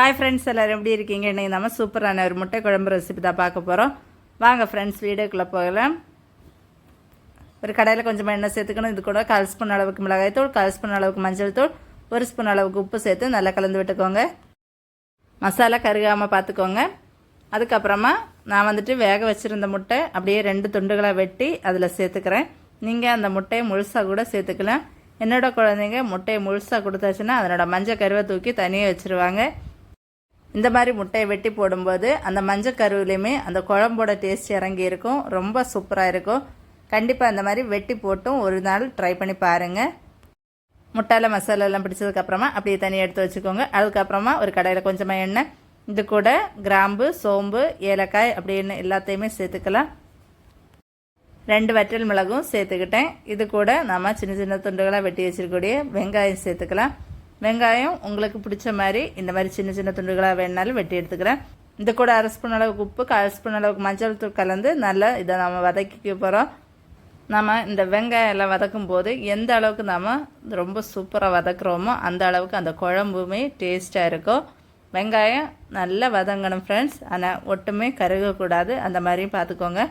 Hi friends எல்லோரும் எப்படி இருக்கீங்க? இன்றைக்கி நம்ம சூப்பரான ஒரு முட்டை குழம்பு ரெசிபி தான் பார்க்க போகிறோம் வாங்க ஃப்ரெண்ட்ஸ் வீடியோக்குள்ளே போகலாம். ஒரு கடையில் கொஞ்சமாக எண்ணெய் சேர்த்துக்கணும். இது கூட கால் ஸ்பூன் அளவுக்கு மிளகாய் தூள் கால் ஸ்பூன் அளவுக்கு மஞ்சள் தூள் ஒரு ஸ்பூன் அளவுக்கு உப்பு சேர்த்து நல்லா கலந்து விட்டுக்கோங்க. மசாலா கருகாமல் பார்த்துக்கோங்க. அதுக்கப்புறமா நான் வந்துட்டு வேக வச்சுருந்த முட்டை அப்படியே ரெண்டு துண்டுகளாக வெட்டி அதில் சேர்த்துக்கிறேன். நீங்கள் அந்த முட்டையை முழுசாக கூட சேர்த்துக்கலாம். என்னோட குழந்தைங்க முட்டையை முழுசாக கொடுத்தாச்சுன்னா அதனோட மஞ்சள் கருவை தூக்கி தனியாக வச்சுருவாங்க. இந்த மாதிரி முட்டையை வெட்டி போடும்போது அந்த மஞ்சள் கருவிலையுமே அந்த குழம்போட டேஸ்ட் இறங்கி இருக்கும். ரொம்ப சூப்பராக இருக்கும். கண்டிப்பாக அந்த மாதிரி வெட்டி போட்டும் ஒரு நாள் ட்ரை பண்ணி பாருங்கள் முட்டையில் மசாலா எல்லாம் பிடிச்சதுக்கப்புறமா அப்படியே தனியாக எடுத்து வச்சுக்கோங்க. அதுக்கப்புறமா ஒரு கடையில் கொஞ்சமாக எண்ணெய் இது கூட கிராம்பு சோம்பு ஏலக்காய் அப்படின்னு எல்லாத்தையுமே சேர்த்துக்கலாம். ரெண்டு வற்றல் மிளகும் சேர்த்துக்கிட்டேன். இது கூட நம்ம சின்ன சின்ன துண்டுகளாக வெட்டி வச்சிருக்கக்கூடிய வெங்காயம் சேர்த்துக்கலாம். வெங்காயம் உங்களுக்கு பிடிச்ச மாதிரி இந்த மாதிரி சின்ன சின்ன துண்டுகளாக வேணாலும் வெட்டி எடுத்துக்கிறேன். இந்த கூட அரை ஸ்பூன் அளவுக்கு உப்பு கால் ஸ்பூன் அளவுக்கு மஞ்சள் தூள் கலந்து நல்லா இதை நம்ம வதக்கிக்க போகிறோம் நம்ம இந்த வெங்காயம் எல்லாம் வதக்கும் போது எந்த அளவுக்கு நாம் ரொம்ப சூப்பராக வதக்குறோமோ அந்த அளவுக்கு அந்த குழம்புமே டேஸ்ட்டாக இருக்கும். வெங்காயம் நல்லா வதங்கணும் ஃப்ரெண்ட்ஸ் ஆனால் ஒட்டுமே கருகக்கூடாது. அந்த மாதிரியும் பார்த்துக்கோங்க.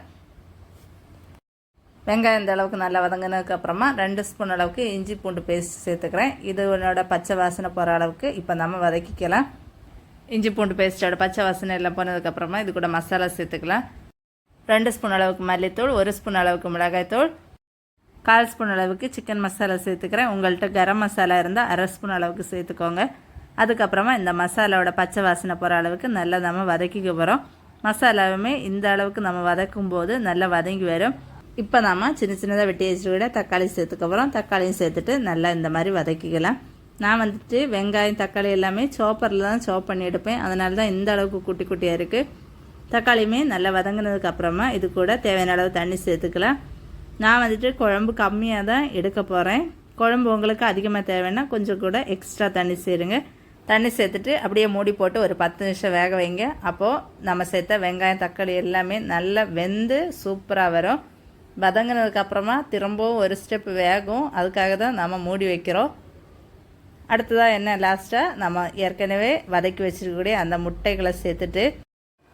வெங்காயம் இந்த அளவுக்கு நல்லா வதங்கினதுக்கு அப்புறமா ரெண்டு ஸ்பூன் அளவுக்கு இஞ்சி பூண்டு பேஸ்ட் சேர்த்துக்கிறேன். இது என்னோட பச்சை வாசனை போகிற அளவுக்கு இப்போ நம்ம வதக்கிக்கலாம். இஞ்சி பூண்டு பேஸ்ட்டோட பச்சை வாசனை எல்லாம் போனதுக்கப்புறமா இது கூட மசாலா சேர்த்துக்கலாம். ரெண்டு ஸ்பூன் அளவுக்கு மல்லித்தூள் ஒரு ஸ்பூன் அளவுக்கு மிளகாய்த்தூள். கால் ஸ்பூன் அளவுக்கு சிக்கன் மசாலா சேர்த்துக்கிறேன். உங்கள்கிட்ட கரம் மசாலா இருந்தால் அரை ஸ்பூன் அளவுக்கு சேர்த்துக்கோங்க. அதுக்கப்புறமா இந்த மசாலாவோட பச்சை வாசனை போகிற அளவுக்கு நல்லா நம்ம வதக்கிக்க போகிறோம் மசாலாவுமே இந்த அளவுக்கு நம்ம வதக்கும் போது நல்லா வதங்கி வரும். இப்போ நாம் சின்ன சின்னதாக வெட்டி வச்சுக்கிட்ட தக்காளி சேர்த்துக்கப்புறம் தக்காளியும் சேர்த்துட்டு நல்லா இந்த மாதிரி வதக்கிக்கலாம். நான் வந்துட்டு வெங்காயம் தக்காளி எல்லாமே சோப்பரில் தான் சோப் பண்ணி எடுப்பேன். அதனால தான் இந்த அளவுக்கு குட்டி குட்டியாக இருக்குது தக்காளியுமே நல்லா வதங்கினதுக்கு அப்புறமா இது கூட தேவையான அளவு தண்ணி சேர்த்துக்கலாம். நான் வந்துட்டு குழம்பு கம்மியாக தான் எடுக்க போகிறேன் குழம்பு உங்களுக்கு அதிகமாக தேவைன்னா கொஞ்சம் கூட எக்ஸ்ட்ரா தண்ணி சேருங்க. தண்ணி சேர்த்துட்டு அப்படியே மூடி போட்டு ஒரு பத்து நிமிஷம் வேக வைங்க. அப்போது நம்ம சேர்த்த வெங்காயம் தக்காளி எல்லாமே நல்லா வெந்து சூப்பராக வரும். வதங்கினதுக்கப்புறமா திரும்பவும் ஒரு ஸ்டெப் வேகும். அதுக்காக தான் நம்ம மூடி வைக்கிறோம். அடுத்ததாக என்ன? லாஸ்ட்டாக நம்ம ஏற்கனவே வதக்கி வச்சுருக்கக்கூடிய அந்த முட்டைகளை சேர்த்துட்டு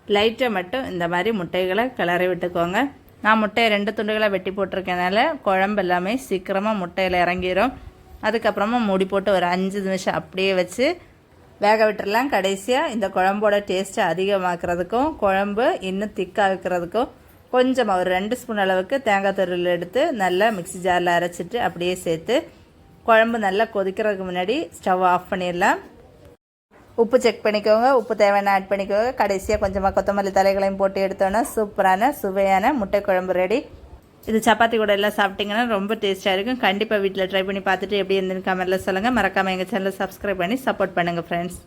லைட்டை மட்டும் இந்த மாதிரி முட்டைகளை கிளறி விட்டுக்கோங்க. நான் முட்டையை ரெண்டு துண்டுகளை வெட்டி போட்டிருக்கனால குழம்பு எல்லாமே சீக்கிரமாக முட்டையில் இறங்கிடும் அதுக்கப்புறமா மூடி போட்டு ஒரு அஞ்சு நிமிஷம் அப்படியே வச்சு வேக விட்டுடலாம் கடைசியாக இந்த குழம்போட டேஸ்ட்டை அதிகமாக்குறதுக்கும் குழம்பு இன்னும் திக்காக்குறதுக்கும் கொஞ்சமாக ஒரு ரெண்டு ஸ்பூன் அளவுக்கு தேங்காய் துருள் எடுத்து நல்லா மிக்சி ஜாரில் அரைச்சிட்டு அப்படியே சேர்த்து குழம்பு நல்லா கொதிக்கிறதுக்கு முன்னாடி ஸ்டவ் ஆஃப் பண்ணிடலாம். உப்பு செக் பண்ணிக்கோங்க. உப்பு தேவையான ஆட் பண்ணிக்கோங்க. கடைசியாக கொஞ்சமாக கொத்தமல்லி தலைகளையும் போட்டு எடுத்தோன்னா சூப்பரான சுவையான முட்டை குழம்பு ரெடி. இது சப்பாத்தி கூட எல்லாம் சாப்பிட்டிங்கன்னா ரொம்ப டேஸ்ட்டாக இருக்கும். கண்டிப்பாக வீட்டில் ட்ரை பண்ணி பார்த்துட்டு எப்படி இருந்துன்னு கமெண்ட்டில் சொல்லுங்கள் மறக்காமல் எங்கள் சேனலை சப்ஸ்கிரைப் பண்ணி சப்போர்ட் பண்ணுங்கள் ஃப்ரெண்ட்ஸ்